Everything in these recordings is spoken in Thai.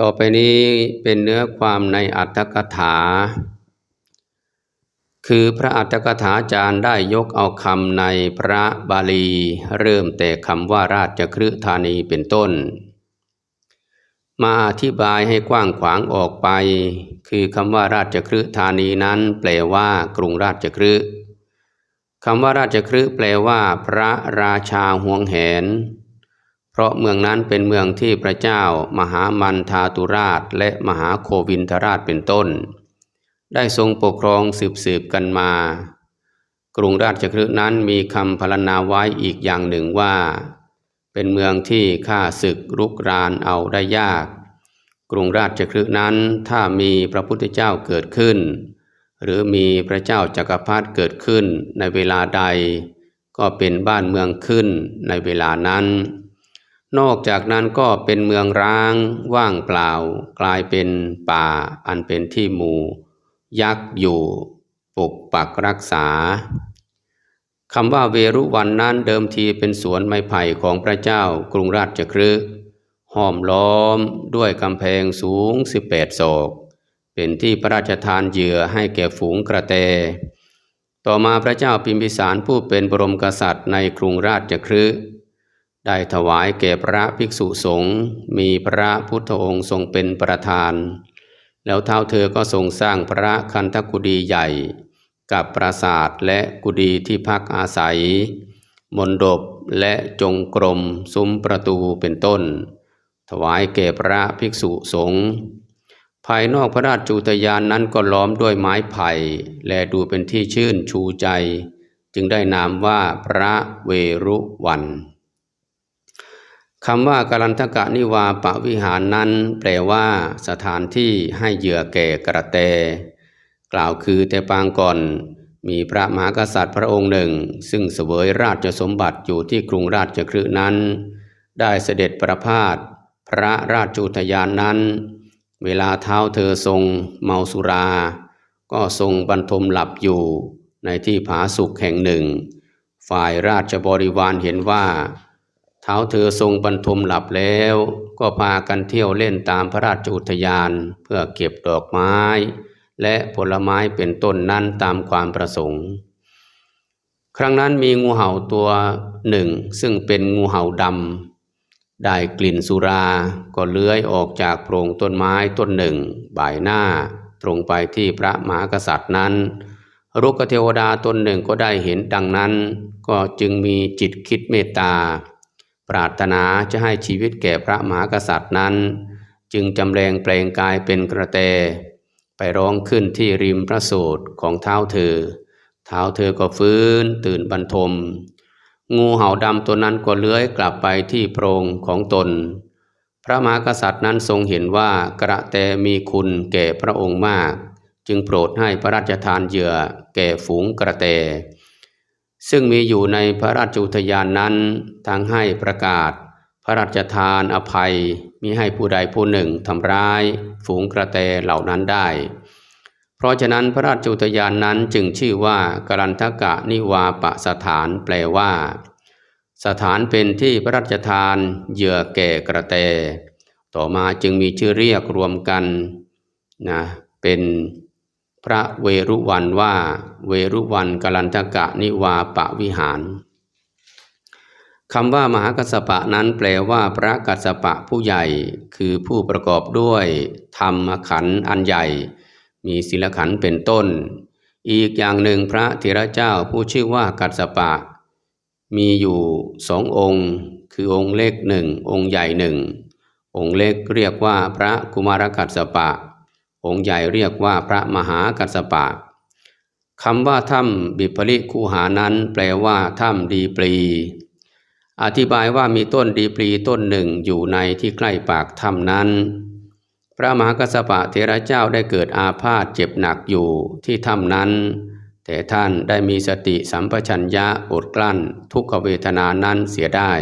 ต่อไปนี้เป็นเนื้อความในอัตถกถา คือพระอัตถกถาจารย์ได้ยกเอาคำในพระบาลี เริ่มแต่คำว่าราชคฤธานีเป็นต้น มาอธิบายให้กว้างขวางออกไป คือคำว่าราชคฤธานีนั้นแปลว่ากรุงราชคฤห์คำว่าราชคฤห์แปลว่า พระราชาห่วงแหน เพราะเมืองนั้นเป็นเมืองที่พระเจ้ามหามันทาตุราชและมหาโควินทราชเป็นต้น ได้ทรงปกครองสืบสืบกันมา กรุงราชคฤห์นั้นมีคำพรรณนาไว้อีกอย่างหนึ่งว่า เป็นเมืองที่ข้าศึกรุกรานเอาได้ยาก กรุงราชคฤห์นั้นถ้ามีพระพุทธเจ้าเกิดขึ้น หรือมีพระเจ้าจักรพรรดิเกิดขึ้นในเวลาใด ก็เป็นบ้านเมืองขึ้นในเวลานั้น นอกจากนั้นก็เป็นเมืองร้างว่างเปล่า กลายเป็นป่าอันเป็นที่หมู่ ยักษ์อยู่ปกปักรักษาคำว่าเวรุวันนั้นเดิมทีเป็นสวนไม้ไผ่ของพระเจ้ากรุงราชคฤห์ห้อมล้อมด้วยกำแพงสูงสิบแปดศอก เป็นที่พระราชทานเหยื่อให้แก่ฝูงกระแตต่อมาพระเจ้าพิมพิสารผู้เป็นบรมกษัตริย์ในกรุงราชคฤห์ ได้ถวายแก่พระภิกษุสงฆ์มีพระพุทธองค์ทรงเป็นประธาน แล้วเท้าเธอก็ทรงสร้างพระคันธกุฎีใหญ่ กับปราสาทและกุฎีที่พักอาศัย มนดบและจงกรมซุ้มประตูเป็นต้น ถวายแก่พระภิกษุสงฆ์ภายนอกพระราชจุตยานนั้นก็ล้อมด้วยไม้ไผ่ และดูเป็นที่ชื่นชูใจ จึงได้นามว่าพระเวรุวัน คำว่ากาลันทกะนิวาปวิหารนั้น แปลว่าสถานที่ให้เหยื่อแก่กระแตกล่าวคือแต่ปางก่อน มีพระมหากษัตริย์พระองค์หนึ่ง ซึ่งเสวยราชสมบัติอยู่ที่กรุงราชคฤห์นั้น ได้เสด็จประพาสพระราชุทยานนั้น เวลาเท้าเธอทรงเมาสุรา ก็ทรงบรรทมหลับอยู่ในที่ผาสุกแห่งหนึ่ง ฝ่ายราชบริวารเห็นว่า เท้าเธอทรงบรรทมหลับแล้ว ก็พากันเที่ยวเล่นตามพระราชอุทยานเพื่อเก็บดอกไม้ และผลไม้เป็นต้นนั้นตามความประสงค์ ครั้งนั้นมีงูเห่าตัวหนึ่ง ซึ่งเป็นงูเห่าดำได้กลิ่นสุรา ก็เลื้อยออกจากโพรงต้นไม้ต้นหนึ่ง บ่ายหน้า ตรงไปที่พระมหากษัตริย์นั้นรุกเทวดาตนหนึ่งก็ได้เห็นดังนั้น ก็จึงมีจิตคิดเมตตา ปรารถนาจะให้ชีวิตแก่พระมหากษัตริย์นั้น จึงจำแรงแปลงกายเป็นกระแตไปร้องขึ้นที่ริมพระโสดของเท้าเธอ เท้าเธอก็ฟื้นตื่นบรรทม งูเห่าดำตัวนั้นก็เลื้อยกลับไปที่โพรงของตน พระมหากษัตริย์นั้นทรงเห็นว่ากระแตมีคุณแก่พระองค์มาก จึงโปรดให้พระราชทานเหยื่อแก่ฝูงกระแต ซึ่งมีอยู่ในพระราชอุทยานนั้นทั้งให้ประกาศ พระราชทานอภัยมิให้ผู้ใดผู้หนึ่งทำร้าย ฝูงกระแตเหล่านั้นได้ เพราะฉะนั้นพระราชอุทยานนั้นจึงชื่อว่ากรันทกะนิวาปสถานแปลว่า สถานเป็นที่พระราชทานเหยื่อแก่กระแต ต่อมาจึงมีชื่อเรียกรวมกันนะเป็น พระเวรุวันว่า เวรุวันกลันทกะนิวาปะวิหารคำว่ามหากัสปะนั้นแปลว่าพระกัสปะผู้ใหญ่คือผู้ประกอบด้วยธรรมขันอันใหญ่ มีศิลขันเป็นต้น อีกอย่างหนึ่งพระเถระเจ้าผู้ชื่อว่ากัสปะ มีอยู่สององค์ คือองค์เล็กหนึ่งองค์ใหญ่หนึ่งองค์เล็กเรียกว่าพระกุมารกัสปะ องค์ใหญ่เรียกว่าพระมหากัสปะคำว่าถ้ำบิปริคูหานั้น แปลว่าถ้ำดีปรี อธิบายว่ามีต้นดีปรีต้นหนึ่งอยู่ในที่ใกล้ปากถ้ำนั้น พระมหากัสปะเทระเจ้าได้เกิดอาพาธเจ็บหนักอยู่ที่ถ้ำนั้น แต่ท่านได้มีสติสัมปชัญญะอดกลั้น ทุกขเวทนานั้นเสียได้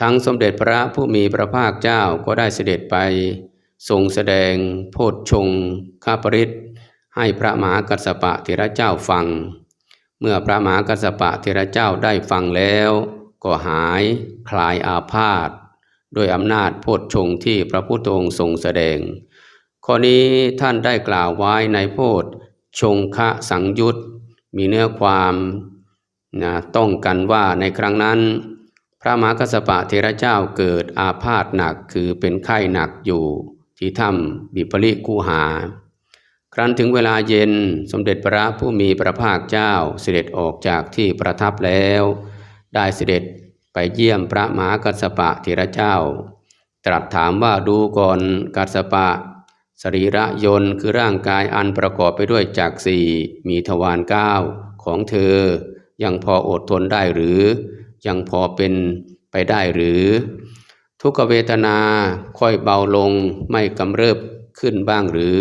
ทั้งสมเด็จพระผู้มีพระภาคเจ้าก็ได้เสด็จไป ทรงแสดงโพชงข้าปริศให้พระมหากัสปะเถระเจ้าฟัง เมื่อพระมหากัสปะเถระเจ้าได้ฟังแล้ว ก็หายคลายอาพาธโดยอำนาจโพชงที่พระพุทธองค์ทรงแสดง ข้อนี้ท่านได้กล่าวไว้ในโพชชงคะสังยุตมีเนื้อความนะต้องกันว่าในครั้งนั้น พระมหากัสสปะเทระเจ้าเกิดอาพาธหนักคือเป็นไข้หนักอยู่ ที่ถ้ำบิปริคูหา ครั้นถึงเวลาเย็นสมเด็จพระผู้มีพระภาคเจ้าเสด็จออกจากที่ประทับแล้ว ได้เสด็จไปเยี่ยมพระมหากัสสปะเทระเจ้า ตรัสถามว่าดูก่อนกัสสปะ สรีระยนต์คือร่างกายอันประกอบไปด้วยจักสี่มีทวารเก้าของเธอ ยังพออดทนได้หรือ ยังพอเป็นไปได้หรือ ทุกขเวทนาค่อยเบาลงไม่กำเริบขึ้นบ้างหรือ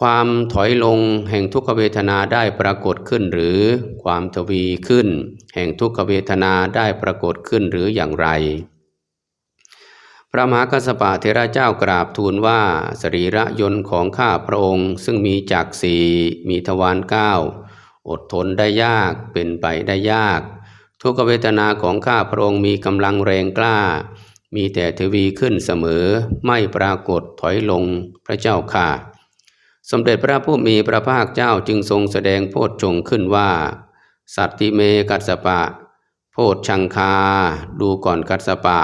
ความถอยลงแห่งทุกขเวทนาได้ปรากฏขึ้นหรือ ความทวีขึ้น แห่งทุกขเวทนาได้ปรากฏขึ้นหรืออย่างไร พระมหากัสปะเทระเจ้ากราบทูลว่าสรีระยนต์ของข้าพระองค์ ซึ่งมีจักสีมีทวารเก้าอดทนได้ยากเป็นไปได้ยาก ทุกเวทนาของข้าพระองค์มีกำลังแรงกล้า มีแต่ทวีขึ้นเสมอไม่ปรากฏถอยลงพระเจ้าค่ะ สมเด็จพระผู้มีพระภาคเจ้าจึงทรงแสดงโพชฌงขึ้นว่า สัตติเมกัสปะ โพชชังคา ดูก่อนกัสปะ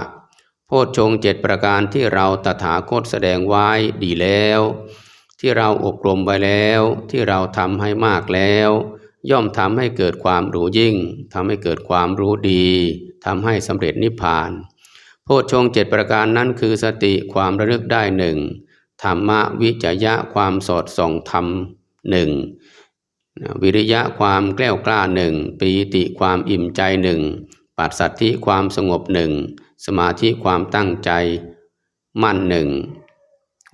โพชฌงเจ็ดประการที่เราตถาคตแสดงไว้ดีแล้ว ที่เราอบรมไว้แล้ว ที่เราทำให้มากแล้ว ย่อมทำให้เกิดความรู้ยิ่งทำให้เกิดความรู้ดีทำให้สำเร็จนิพพาน โพชฌงเจ็ดประการนั้นคือสติความระลึกได้หนึ่งธรรมวิจยะความสอดส่องธรรมหนึ่งวิริยะความแกล้วกล้าหนึ่งปีติความอิ่มใจหนึ่งปัสสัทธิความสงบหนึ่งสมาธิความตั้งใจ มั่นหนึ่ง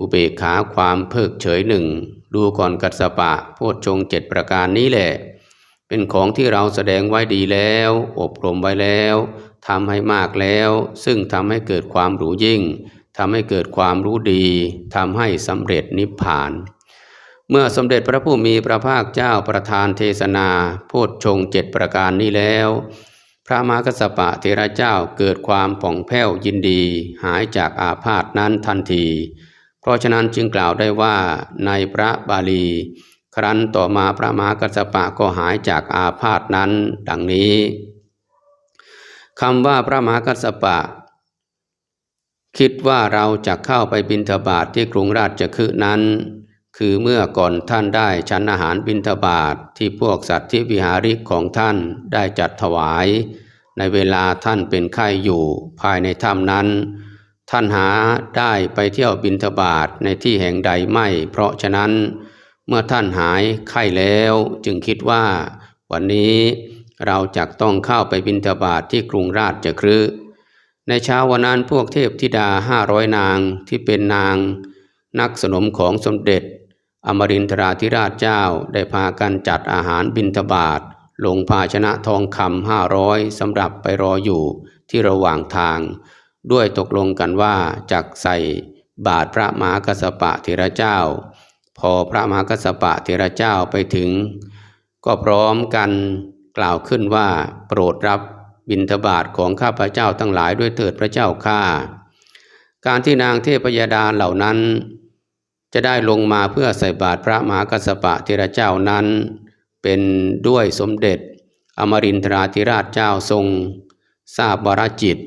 อุเบกขาความเพิกเฉยหนึ่งดูก่อนกัสปะโพชฌงเจ็ดประการนี้แหละ เป็นของที่เราแสดงไว้ดีแล้ว อบรมไว้แล้วทำให้มากแล้ว ซึ่งทำให้เกิดความรู้ยิ่งทำให้เกิดความรู้ดีทำให้สำเร็จนิพพาน เมื่อสมเด็จพระผู้มีพระภาคเจ้าประทานเทศนาโพชฌงเจ็ดประการนี้แล้ว พระมหากัสสปะเทระเจ้าเกิดความผ่องแผ้วยินดีหายจากอาพาธนั้นทันที เพราะฉะนั้นจึงกล่าวได้ว่าในพระบาลี ครั้นต่อมาพระมหากัสสปะก็หายจากอาพาธนั้น ดังนี้คำว่าพระมหากัสสปะ คิดว่าเราจะเข้าไปบิณฑบาตทที่กรุงราชคฤห์นั้น คือเมื่อก่อนท่านได้ฉันอาหารบิณฑบาตทที่พวกสัตว์ที่วิหาริกของท่านได้จัดถวาย ในเวลาท่านเป็นไข้อยู่ภายในถ้ำนั้น ท่านหาได้ไปเที่ยวบิณฑบาตในที่แห่งใดไม่ เพราะฉะนั้น มื่อท่านหายไข้แล้วจึงคิดว่า วันนี้เราจะต้องเข้าไปบิณฑบาตทที่กรุงราชคฤห์ในเช้าวันนั้นพวกเทพธิดาห้าร้อยนางที่เป็นนาง นักสนมของสมเด็จ อมรินทราธิราชเจ้าได้พากันจัดอาหารบิณฑบาตลงภาชนะทองคำห้าร้อยสำหรับไปรออยู่ที่ระหว่างทาง ด้วยตกลงกันว่าจักใส่บาทพระมหากสสปะเถระเจ้า พอพระมหากัสสปะเถระเจ้าไปถึง ก็พร้อมกันกล่าวขึ้นว่าโปรดรับบิณฑบาตของข้าพเจ้าทั้งหลายด้วยเถิดพระเจ้าข้าการที่นางเทพยดาเหล่านั้น จะได้ลงมาเพื่อใส่บาตรพระมหากัสสปะเทระเจ้านั้น เป็นด้วยสมเด็จ อมรินทราธิราชเจ้าทรง ทราบวรจิต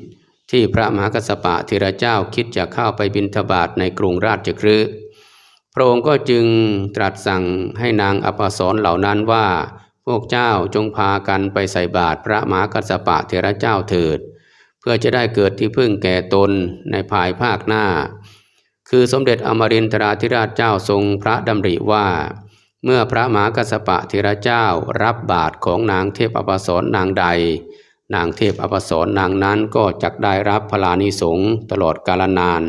ที่พระมหากัสสปะเทระเจ้าคิดจะเข้าไปบิณฑบาตในกรุงราชคฤห์ พระองค์ก็จึงตรัสสั่งให้นางอภสรเหล่านั้นว่า พวกเจ้าจงพากันไปใส่บาตรพระมหากัสสปะเทระเจ้าเถิด เพื่อจะได้เกิดที่พึ่งแก่ตนในภายภาคหน้า คือสมเด็จอมรินทราธิราชเจ้าทรงพระดำริว่า เมื่อพระมหากัสสปะเทระเจ้ารับบาตรของนางเทพอปสรนางใด นางเทพอปสรนางนั้นก็จักได้รับพลานิสงส์ตลอดกาลนาน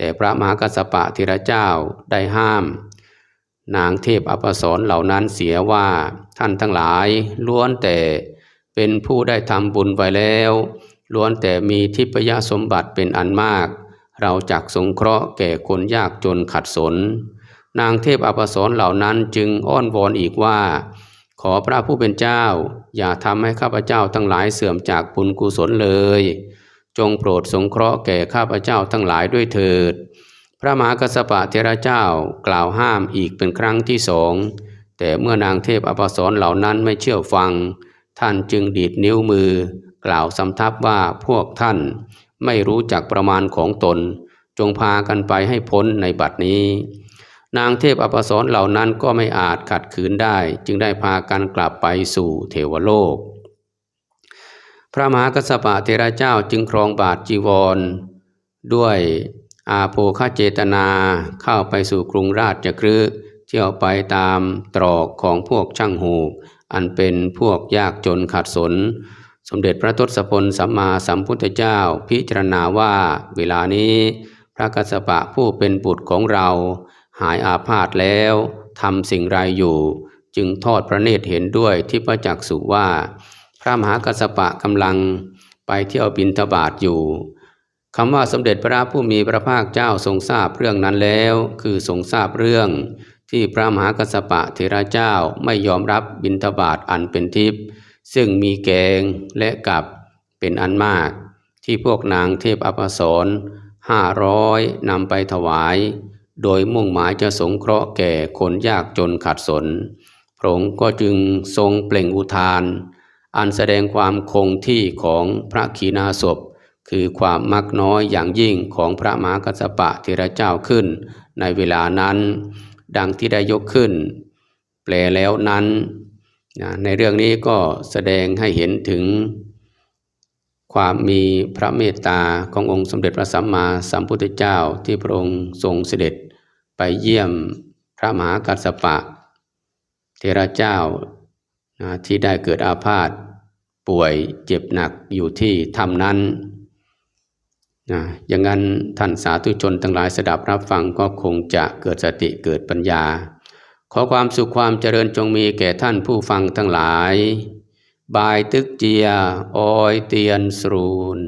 แต่พระมหากัสปะเทระเจ้าได้ห้าม นางเทพอปสรเหล่านั้นเสียว่าท่านทั้งหลายล้วนแต่เป็นผู้ได้ทำบุญไว้แล้วล้วนแต่มีทิพยสมบัติเป็นอันมาก เราจักสงเคราะห์แก่คนยากจนขัดสน นางเทพอปสรเหล่านั้นจึงอ้อนวอนอีกว่า ขอพระผู้เป็นเจ้า อย่าทำให้ข้าพเจ้าทั้งหลายเสื่อมจากบุญกุศลเลย จงโปรดสงเคราะห์แก่ข้าพเจ้าทั้งหลายด้วยเถิด พระมหากัสสปะเทระเจ้ากล่าวห้ามอีกเป็นครั้งที่สอง แต่เมื่อนางเทพอภสรเหล่านั้นไม่เชื่อฟัง ท่านจึงดีดนิ้วมือ กล่าวสำทับว่าพวกท่านไม่รู้จักประมาณของตน จงพากันไปให้พ้นในบัดนี้ นางเทพอภสรเหล่านั้นก็ไม่อาจขัดขืนได้ จึงได้พากันกลับไปสู่เทวโลก พระมหากัสสปะเทระเจ้าจึงครองบาทจีวร ด้วยอาโภคเจตนาเข้าไปสู่กรุงราชคฤห์เที่ยวไปตามตรอกของพวกช่างหูก อันเป็นพวกยากจนขัดสน สมเด็จพระทศพลสัมมาสัมพุทธเจ้าพิจารณาว่าเวลานี้ พระกัสสปะผู้เป็นบุตรของเรา หายอาพาธแล้วทำสิ่งไรอยู่ จึงทอดพระเนตรเห็นด้วยที่ประจักษุว่า พระมหากัสปะกำลังไปเที่ยวบินทบาทอยู่คำว่าสมเด็จพระผู้มีพระภาคเจ้าทรงทราบเรื่องนั้นแล้ว คือทรงทราบเรื่อง ที่พระมหากัสปะเทระเจ้าไม่ยอมรับบิณฑบาตอันเป็นทิพย์ซึ่งมีแกงและกับเป็นอันมาก ที่พวกนางเทพอภสรห้าร้อยนำไปถวาย โดยมุ่งหมายจะสงเคราะห์แก่คนยากจนขัดสน พระองค์ก็จึงทรงเปล่งอุทาน อันแสดงความคงที่ของพระขีณาสพ คือความมักน้อยอย่างยิ่งของพระมหากัสสปะเทระเจ้าขึ้น ในเวลานั้น ดังที่ได้ยกขึ้น แปลแล้วนั้นนะในเรื่องนี้ก็แสดงให้เห็นถึง ความมีพระเมตตาขององค์สมเด็จพระสัมมาสัมพุทธเจ้าที่พระองค์ทรงเสด็จไปเยี่ยมพระมหากัสสปะ เทระเจ้า นะที่ได้เกิดอาพาธป่วยเจ็บหนักอยู่ที่ถ้ำนั้นนะอย่างนั้นท่านสาธุชนทั้งหลายสดับรับฟังก็คงจะเกิดสติเกิดปัญญา ขอความสุขความเจริญจงมีแก่ท่านผู้ฟังทั้งหลาย บายตึกเจียออยเตียนสรูน